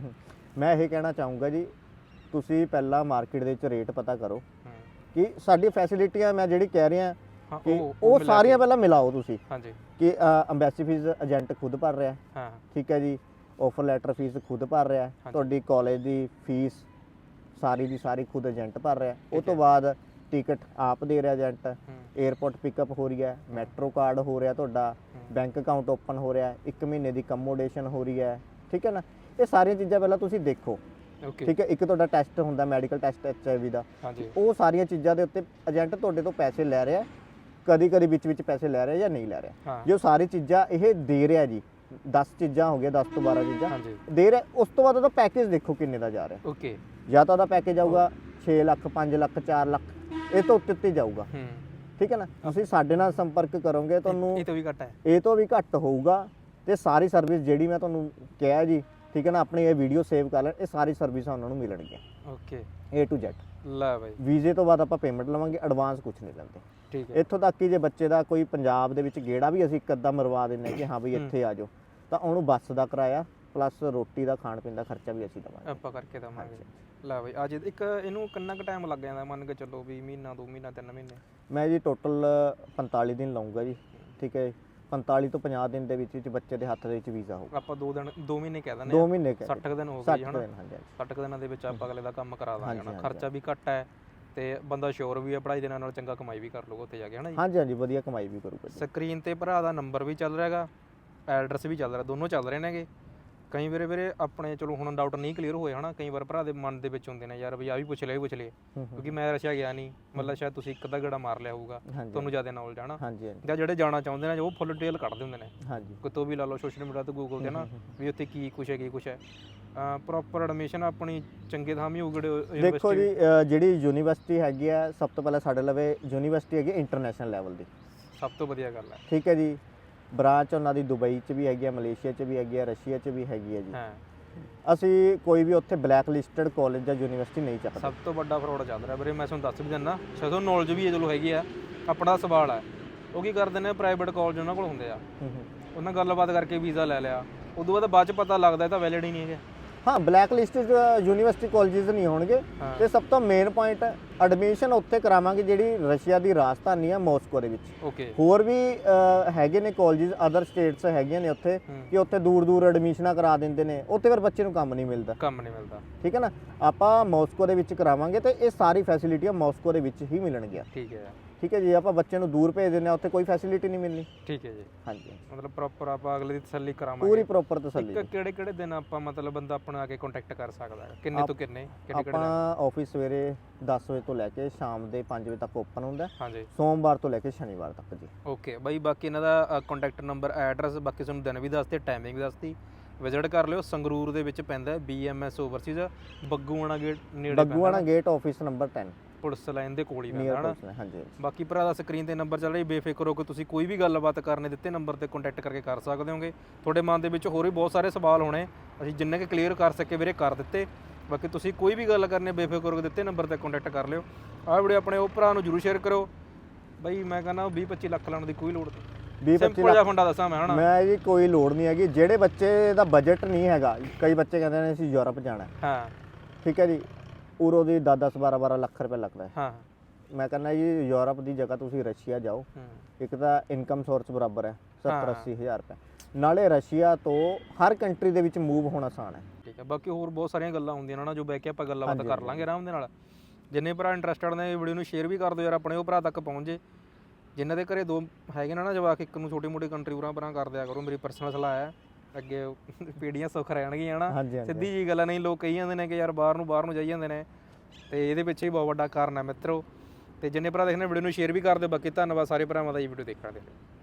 ਮੈਂ ਇਹ ਕਹਿਣਾ ਚਾਹੂੰਗਾ ਜੀ ਤੁਸੀਂ ਪਹਿਲਾਂ ਮਾਰਕੀਟ ਦੇ ਵਿੱਚ ਰੇਟ ਪਤਾ ਕਰੋ ਕਿ ਸਾਡੀ ਫੈਸਿਲਿਟੀਆਂ ਮੈਂ ਜਿਹੜੀ ਕਹਿ ਰਿਹਾ ਕਿ ਉਹ ਸਾਰੀਆਂ ਪਹਿਲਾਂ ਮਿਲਾਓ ਤੁਸੀਂ। ਹਾਂਜੀ। ਕਿ ਅੰਬੈਸੀ ਫੀਸ ਏਜੰਟ ਖੁਦ ਭਰ ਰਿਹਾ। ਹਾਂ। ਠੀਕ ਹੈ ਜੀ ਆਫਰ ਲੈਟਰ ਫੀਸ ਖੁਦ ਭਰ ਰਿਹਾ। ਤੁਹਾਡੀ ਕਾਲਜ ਦੀ ਫੀਸ ਸਾਰੀ ਦੀ ਸਾਰੀ ਖੁਦ ਏਜੰਟ ਭਰ ਰਿਹਾ। ਉਹ ਤੋਂ। ਬਾਅਦ ਟਿਕਟ ਆਪ ਦੇ ਰਿਹਾ ਏਜੰਟ ਹੂੰ। 에어ਪੋਰਟ ਪਿਕਅਪ ਹੋ ਰਹੀ ਹੈ ਮੈਟਰੋ ਕਾਰਡ ਹੋ ਰਿਹਾ ਤੁਹਾਡਾ। ਬੈਂਕ ਅਕਾਊਂਟ ਓਪਨ ਹੋ ਰਿਹਾ ਇੱਕ ਮਹੀਨੇ ਦੀ ਕਮੋਡੇਸ਼ਨ ਹੋ ਰਹੀ ਹੈ ਠੀਕ ਹੈ ਨਾ? ਇਹ ਸਾਰੀਆਂ ਚੀਜ਼ਾਂ ਪਹਿਲਾਂ ਤੁਸੀਂ ਦੇਖੋ। ਠੀਕ ਹੈ ਇੱਕ ਤੁਹਾਡਾ ਟੈਸਟ ਹੁੰਦਾ ਮੈਡੀਕਲ ਟੈਸਟ ਐਚਆਈਵੀ ਦਾ। ਉਹ ਸਾਰੀਆਂ ਚੀਜ਼ਾਂ ਦੇ ਉੱਤੇ ਏਜੰਟ ਤੁਹਾਡੇ ਤੋਂ ਪੈਸੇ ਲੈ ਰਿਹਾ ਕਦੀ ਕਦੀ ਵਿੱਚ ਵਿੱਚ ਪੈਸੇ ਲੈ ਰਿਹਾ ਜਾਂ ਨਹੀਂ ਲੈ ਰਿਹਾ। ਜੋ ਸਾਰੀ ਚੀਜ਼ਾਂ ਇਹ ਦੇ ਰਿਹਾ ਜੀ 10 ਚੀਜ਼ਾਂ ਹੋ ਗਈਆਂ 10 ਤੋਂ 12 ਚੀਜ਼ਾਂ। ਦੇ ਰਿਹਾ ਉਸ ਤੋਂ ਬਾਅਦ ਉਹਦਾ ਪੈਕੇਜ ਦੇਖੋ ਕਿੰਨੇ ਦਾ ਜਾ ਰਿਹਾ। ਓਕੇ ਜਾਂ ਤਾਂ ਉਹਦਾ ਪੈਕੇਜ ਆਊਗਾ 6 ਲੱਖ 5 ਲੱਖ 4 ਲੱਖ। ਇਹ ਤੋਂ ਉੱਤੇ ਉੱਤੇ ਜਾਊਗਾ। ਹੂੰ। ਠੀਕ ਹੈ ਨਾ? ਤੁਸੀਂ ਸਾਡੇ ਨਾਲ ਸੰਪਰਕ ਕਰੋਗੇ ਤੁਹਾਨੂੰ ਇਹ ਤੋਂ ਵੀ ਘੱਟ ਹੈ। ਇਹ ਤੋਂ ਵੀ ਘੱਟ ਹੋਊਗਾ ਤੇ ਸਾਰੀ ਸਰਵਿਸ ਜਿਹੜੀ ਮੈਂ ਤੁਹਾਨੂੰ ਕਿਹਾ ਜੀ ਠੀਕ ਹੈ ਨਾ? ਆਪਣੀ ਇਹ ਵੀਡੀਓ ਸੇਵ ਕਰ ਲੈਣ ਇਹ ਸਾਰੀ ਸਰਵਿਸਾਂ ਉਹਨਾਂ ਨੂੰ ਮਿਲਣਗੀਆਂ। ਓਕੇ A to Z ਲੈ ਬਾਈ। ਵੀਜ਼ੇ ਤੋਂ ਬਾਅਦ ਆਪਾਂ ਪੇਮੈਂਟ ਲਵਾਂਗੇ ਐਡਵਾਂਸ ਕੁਝ ਨਹੀਂ ਲੈਂਦੇ। ਠੀਕ ਹੈ। ਇੱਥੋਂ ਤੱਕ ਕਿ ਜੇ ਬੱਚੇ ਦਾ ਕੋਈ ਪੰਜਾਬ ਦੇ ਵਿੱਚ ਗੇੜਾ ਵੀ ਅਸੀਂ ਇੱਕ ਅੱਧਾ ਮਰਵਾ ਦਿੰਨੇ ਕਿ ਹਾਂ ਬਈ। ਇੱਥੇ ਆ ਜਾਓ ਤਾਂ ਉਹਨੂੰ ਬੱਸ ਦਾ ਕਿਰਾਇਆ ਪਲੱਸ ਰੋਟੀ ਦਾ ਖਾਣ ਪੀਣ ਦਾ ਖਰਚਾ ਵੀ ਅਸੀਂ ਦੇਵਾਂਗੇ। ਆਪਾਂ ਕਰਕੇ ਦਵਾਂਗੇ। ਲੈ ਬਾਈ ਅੱਜ ਇੱਕ ਇਹਨੂੰ ਕਿੰਨਾ ਕੁ ਟਾਈਮ ਲੱਗ ਜਾਂਦਾ ਮੰਨ ਕੇ ਚੱਲੋ ਵੀ ਮਹੀਨਾ ਦੋ ਮਹੀਨਾ ਤਿੰਨ ਮਹੀਨੇ? ਮੈਂ ਜੀ ਟੋਟਲ 45 ਦਿਨ ਲਵਾਂਗਾ ਜੀ ਠੀਕ ਹੈ 45 ਤੋਂ 50 ਦਿਨ ਦੇ ਵਿੱਚ ਵਿੱਚ ਬੱਚੇ ਦੇ ਹੱਥ ਦੇ ਵਿੱਚ ਵੀਜ਼ਾ ਹੋਊਗਾ ਆਪਾਂ ਦੋ ਦਿਨ ਦੋ ਮਹੀਨੇ ਕਹਿ ਦਿੰਦੇ 2 ਆ ਮਹੀਨੇ ਕਹਿ 60 ਕੁ ਦਿਨ ਹੋ ਗਏ 60 ਹਨਾ? ਦਿਨ ਹਾਂਜੀ ਹਾਂਜੀ। 60 ਕੁ ਦਿਨਾਂ ਦੇ ਵਿੱਚ ਆਪਾਂ ਅਗਲੇ ਦਾ ਕੰਮ ਕਰਾ ਦਾਂਗੇ ਹਨਾ? ਖਰਚਾ ਵੀ ਘੱਟ ਹੈ ਤੇ ਬੰਦਾ ਸ਼ੋਰ ਵੀ ਹੈ ਪੜ੍ਹਾਈ ਦੇ ਨਾਲ ਨਾਲ ਚੰਗਾ ਕਮਾਈ ਵੀ ਕਰ ਲੂਗਾ ਉੱਥੇ ਜਾ ਕੇ ਹਨਾ ਜੀ? ਹਾਂਜੀ ਹਾਂਜੀ ਵਧੀਆ ਕਮਾਈ ਵੀ ਕਰੂਗਾ ਸਕਰੀਨ ਤੇ ਭਰਾ ਦਾ ਨੰਬਰ ਵੀ ਚੱਲ ਰਿਹਾ ਹੈਗਾ ਐਡਰੈਸ ਵੀ ਚੱਲ ਰਿਹਾ ਦੋਨੋਂ ਚੱਲ ਰਹੇ ਨੇਗੇ। ਕਈ ਵਾਰੇ ਵੀਰੇ ਆਪਣੇ ਚਲੋ ਹੁਣ ਡਾਊਟ ਨਹੀਂ ਕਲੀਅਰ ਹੋਏ ਹਨਾ ਕਈ ਵਾਰ ਭਰਾ ਦੇ ਮਨ ਦੇ ਵਿੱਚ ਹੁੰਦੇ ਨੇ ਯਾਰ ਵੀ ਆ ਵੀ ਪੁੱਛ ਲਿਆ ਇਹ ਵੀ ਪੁੱਛ ਲਿਆ। ਹੂੰ, ਹੂੰ। ਕਿਉਂਕਿ ਮੈਂ ਰਸ਼ਿਆ ਗਿਆ ਨਹੀਂ ਮਤਲਬ ਸ਼ਾਇਦ ਤੁਸੀਂ ਇੱਕ ਅੱਧਾ ਗੇੜਾ ਮਾਰ ਲਿਆ ਹੋਊਗਾ ਤੁਹਾਨੂੰ ਜ਼ਿਆਦਾ ਨੌਲੇਜ ਹੈ ਨਾ ਹਾਂਜੀ ਹਾਂਜੀ। ਜਾਂ ਜਿਹੜੇ ਜਾਣਾ ਚਾਹੁੰਦੇ ਨੇ ਉਹ ਫੁੱਲ ਡਿਟੇਲ ਕੱਢਦੇ ਹੁੰਦੇ ਨੇ। ਹਾਂਜੀ। ਕਿਤੋਂ ਵੀ ਲਾ ਲਓ ਸੋਸ਼ਲ ਮੀਡੀਆ ਤੇ ਗੂਗਲ ਤੇ ਨਾ ਵੀ ਉੱਥੇ ਕੀ ਕੁਛ ਹੈ ਕੀ ਕੁਛ ਹੈ। ਪ੍ਰੋਪਰ ਐਡਮਿਸ਼ਨ ਆਪਣੀ ਚੰਗੇ ਥਾਂ ਵੀ ਹੋਊਗੇ ਦੇਖੋ ਜੀ ਜਿਹੜੀ ਯੂਨੀਵਰਸਿਟੀ ਹੈਗੀ ਆ ਸਭ ਤੋਂ ਪਹਿਲਾਂ ਸਾਡੇ ਲਵੇ ਯੂਨੀਵਰਸਿਟੀ ਹੈਗੀ ਇੰਟਰਨੈਸ਼ਨਲ ਲੈਵਲ ਦੀ। ਸਭ ਤੋਂ ਵਧੀਆ ਗੱਲ ਹੈ। ਠੀਕ ਹੈ ਜੀ। ਬ੍ਰਾਂਚ ਉਹਨਾਂ ਦੀ ਦੁਬਈ 'ਚ ਵੀ ਹੈਗੀ ਆ ਮਲੇਸ਼ੀਆ 'ਚ ਵੀ ਹੈਗੀ ਆ ਰਸ਼ੀਆ 'ਚ ਵੀ ਹੈਗੀ ਆ ਜੀ। ਹਾਂ। ਅਸੀਂ ਕੋਈ ਵੀ ਉੱਥੇ ਬਲੈਕ ਲਿਸਟਡ ਕਾਲਜ ਜਾਂ ਯੂਨੀਵਰਸਿਟੀ ਨਹੀਂ ਚੱਕਦੇ। ਸਭ ਤੋਂ ਵੱਡਾ ਫਰਾਡ ਚੱਲ ਰਿਹਾ ਵੀਰੇ ਮੈਂ ਤੁਹਾਨੂੰ ਦੱਸ ਵੀ ਦਿੰਦਾ। ਸ਼ਾਇਦ ਨੌਲੇਜ ਵੀ ਇਹ ਚਲੋ ਹੈਗੀ ਆ। ਆਪਣਾ ਸਵਾਲ ਹੈ ਉਹ ਕੀ ਕਰਦੇ ਨੇ ਪ੍ਰਾਈਵੇਟ ਕਾਲਜ ਉਹਨਾਂ ਕੋਲ ਹੁੰਦੇ ਆ। ਹੂੰ, ਹੂੰ। ਉਹਨਾਂ ਗੱਲਬਾਤ ਕਰਕੇ ਵੀਜ਼ਾ ਲੈ ਲਿਆ। ਉਦੋਂ ਬਾਅਦ ਬਾਅਦ ਚ ਪਤਾ ਲੱਗਦਾ ਇਹ ਤਾਂ ਵੈਲਿਡ ਹੀ ਨਹੀਂ ਹੈਗੇ। ਹਾਂ ਬਲੈਕ ਲਿਸਟਡ ਯੂਨੀਵਰਸਿਟੀ ਕਾਲਜਸ ਨਹੀਂ ਹੋਣਗੇ। ਤੇ ਸਭ ਤੋਂ ਮੇਨ ਪੁਆਇੰਟ ਐਡਮਿਸ਼ਨ ਉੱਥੇ ਕਰਾਵਾਂਗੇ ਜਿਹੜੀ ਰਸ਼ੀਆ ਦੀ ਰਾਜਧਾਨੀ ਆ ਮਾਸਕੋ ਦੇ ਵਿੱਚ। ਓਕੇ ਹੋਰ ਵੀ ਹੈਗੇ ਨੇ ਕਾਲਜਸ ਅਦਰ ਸਟੇਟਸ ਹੈਗੀਆਂ ਨੇ ਉੱਥੇ। ਕਿ ਉੱਥੇ ਦੂਰ ਦੂਰ ਐਡਮਿਸ਼ਨਾਂ ਕਰਾ ਦਿੰਦੇ ਨੇ। ਉੱਥੇ ਫਿਰ ਬੱਚੇ ਨੂੰ ਕੰਮ ਨਹੀਂ ਮਿਲਦਾ। ਕੰਮ ਨਹੀਂ ਮਿਲਦਾ। ਠੀਕ ਹੈ ਨਾ? ਆਪਾਂ ਮਾਸਕੋ ਦੇ ਵਿੱਚ ਕਰਾਵਾਂਗੇ ਤੇ ਇਹ ਸਾਰੀ ਫੈਸਿਲਿਟੀਆਂ ਮਾਸਕੋ ਦੇ ਵਿੱਚ ਹੀ ਮਿਲਣਗੀਆਂ। ਠੀਕ ਹੈ। ਠੀਕ ਹੈ ਜੀ ਆਪਾਂ ਬੱਚੇ ਨੂੰ ਦੂਰ ਭੇਜ ਦਿੰਦੇ ਆ ਉੱਥੇ ਕੋਈ ਫੈਸਿਲਿਟੀ ਨਹੀਂ ਮਿਲਣੀ। ਠੀਕ ਹੈ ਜੀ। ਹਾਂਜੀ। ਮਤਲਬ ਪ੍ਰੋਪਰ ਆਪਾਂ ਅਗਲੇ ਦੀ ਤਸੱਲੀ ਪੂਰੀ ਕਰਾਵਾਂਗੇ ਪ੍ਰੋਪਰ ਤਸੱਲੀ ਇੱਕ ਕਿਹੜੇ ਕਿਹੜੇ ਦਿਨ ਆਪਾਂ ਮਤਲਬ ਬੰਦਾ ਆਪਣਾ ਆ ਕੇ ਕੰਟੈਕਟ ਕਰ ਸਕਦਾ ਹੈ? ਕਿੰਨੇ ਤੋਂ ਕਿੰਨੇ? ਕਿਹੜੇ ਕਿਹੜੇ ਆਪਾਂ ਆਫਿਸ ਸਵੇਰੇ 10 ਵਜੇ ਤੋਂ ਲੈ ਕੇ ਸ਼ਾਮ ਦੇ 5 ਵਜੇ ਤੱਕ ਓਪਨ ਹੁੰਦਾ। ਹਾਂਜੀ। ਸੋਮਵਾਰ ਤੋਂ ਲੈ ਕੇ ਸ਼ਨੀਵਾਰ ਤੱਕ ਜੀ। ਓਕੇ ਬਾਈ ਬਾਕੀ ਇਹਨਾਂ ਦਾ ਕੰਟੈਕਟ ਨੰਬਰ ਐਡਰੈਸ ਬਾਕੀ ਤੁਹਾਨੂੰ ਦਿਨ ਵੀ ਦੱਸਤੇ ਟਾਈਮਿੰਗ ਵੀ ਦੱਸਤੀ ਵਿਜ਼ਿਟ ਕਰ ਲਿਓ ਸੰਗਰੂਰ ਦੇ ਵਿੱਚ ਪੈਂਦਾ ਬੀਐਮਐਸ ਓਵਰਸੀਜ਼ ਬੱਗੂਆਣਾ ਗੇਟ ਨੇੜੇ Bugguana gate office number 10 police line ਦੇ ਕੋਲ ਹੀ ਪੈਂਦਾ ਹਨਾ? ਹਾਂਜੀ ਬਾਕੀ ਭਰਾ ਦਾ ਸਕਰੀਨ ਤੇ ਨੰਬਰ ਚੱਲ ਰਿਹਾ ਬੇਫਿਕਰ ਹੋ ਕੇ ਤੁਸੀਂ ਕੋਈ ਵੀ ਗੱਲਬਾਤ ਕਰਨੇ ਦਿੱਤੇ ਨੰਬਰ ਤੇ ਕੰਟੈਕਟ ਕਰਕੇ ਕਰ ਸਕਦੇ ਹੋਗੇ। ਤੁਹਾਡੇ ਮਨ ਦੇ ਵਿੱਚ ਹੋਰ ਵੀ ਬਹੁਤ ਸਾਰੇ ਸਵਾਲ ਹੋਣੇ ਅਸੀਂ ਜਿੰਨੇ ਕਿ ਕਲੀਅਰ ਕਰ ਸਕੇ ਵੀਰੇ ਕਰ ਦਿੱਤੇ। ਬਾਕੀ ਤੁਸੀਂ ਕੋਈ ਵੀ ਗੱਲ ਕਰਨੀ ਬੇਫਿਕਰ ਹੋ ਕੇ ਦਿੱਤੇ ਨੰਬਰ ਤੇ ਕੰਟੈਕਟ ਕਰ ਲਿਓ। ਆਹ ਵੀਡੀਓ ਆਪਣੇ ਉਹ ਭਰਾ ਨੂੰ ਜਰੂਰ ਸ਼ੇਅਰ ਕਰੋ ਬਈ ਮੈਂ ਕਹਿੰਦਾ 20 25 ਲੱਖ ਲਾਉਣ ਦੀ ਕੋਈ ਲੋੜ ਨਹੀਂ। 20 ਸਿੰਪਲ ਜਿਹਾ ਫੰਡਾ ਦੱਸਾਂ ਮੈਂ ਹਨਾ? ਮੈਂ ਜੀ ਕੋਈ ਲੋੜ ਨਹੀਂ ਹੈਗੀ। ਜਿਹੜੇ ਬੱਚੇ ਦਾ ਬਜਟ ਨਹੀਂ ਹੈਗਾ ਕਈ ਬੱਚੇ ਕਹਿੰਦੇ ਨੇ ਅਸੀਂ ਯੂਰਪ ਜਾਣਾ। ਹਾਂ। ਠੀਕ ਹੈ ਜੀ। ਉਰੋ ਦੀ 10 10 12 12 ਲੱਖ ਰੁਪਏ ਲੱਗਦਾ ਹੈ। ਹਾਂ। ਮੈਂ ਕਹਿੰਦਾ ਜੀ ਯੂਰਪ ਦੀ ਜਗ੍ਹਾ ਤੁਸੀਂ ਰਸ਼ੀਆ ਜਾਓ। ਇੱਕ ਤਾਂ ਇਨਕਮ ਸੋਰਸ ਬਰਾਬਰ ਹੈ 70 ਹਾਂ। 80 ਹਜ਼ਾਰ ਰੁਪਏ। ਨਾਲੇ ਰਸ਼ੀਆ ਤੋਂ ਹਰ ਕੰਟਰੀ ਦੇ ਵਿੱਚ ਮੂਵ ਹੋਣਾ ਆਸਾਨ ਹੈ। ਠੀਕ ਹੈ ਬਾਕੀ ਹੋਰ ਬਹੁਤ ਸਾਰੀਆਂ ਗੱਲਾਂ ਹੁੰਦੀਆਂ ਨੇ ਨਾ ਜੋ ਬਹਿ ਕੇ ਆਪਾਂ ਗੱਲਾਂ ਬਾਤ ਕਰ ਲਾਂਗੇ ਆਰਾਮ ਦੇ ਨਾਲ। ਜਿੰਨੇ ਭਰਾ ਇੰਟਰਸਟਡ ਨੇ ਵੀਡੀਓ ਨੂੰ ਸ਼ੇਅਰ ਵੀ ਕਰ ਦਿਓ ਯਾਰ ਆਪਣੇ ਉਹ ਭਰਾ ਤੱਕ ਪਹੁੰਚ। ਜੇ ਜਿਨ੍ਹਾਂ ਦੇ ਘਰੇ ਦੋ ਹੈਗੇ ਨੇ ਨਾ ਜਵਾਕ ਇੱਕ ਨੂੰ ਛੋਟੀ ਮੋਟੀ ਕੰਟਰੀ ਉਰਾਂ ਪਰਾਂ ਕਰ ਦਿਆ ਕਰੋ ਮੇਰੀ ਪਰਸਨਲ ਸਲਾਹ ਹੈ। ਅੱਗੇ ਪੀੜੀਆਂ ਸੁੱਖ ਰਹਿਣਗੀਆਂ ਹਾਂਜੀ ਹਾਂਜੀ। ਸਿੱਧੀ ਜੀ ਗੱਲ ਆ, ਨਹੀਂ ਲੋਕ ਕਹੀ ਜਾਂਦੇ ਨੇ ਕਿ ਯਾਰ ਬਾਹਰ ਨੂੰ ਬਾਹਰ ਨੂੰ ਜਾਈ ਜਾਂਦੇ ਨੇ। ਤੇ ਇਹਦੇ ਪਿੱਛੇ ਹੀ ਬਹੁਤ ਵੱਡਾ ਕਾਰਨ ਹੈ ਮਿੱਤਰੋ। ਤੇ ਜਿੰਨੇ ਭਰਾ ਦੇਖਣੇ ਵੀਡੀਓ ਨੂੰ ਸ਼ੇਅਰ ਵੀ ਕਰ ਦਿਓ। ਬਾਕੀ ਧੰਨਵਾਦ ਸਾਰੇ ਭਰਾਵਾਂ ਦਾ ਜੀ ਵੀਡੀਓ ਦੇਖਣ ਦੇ ਲਈ।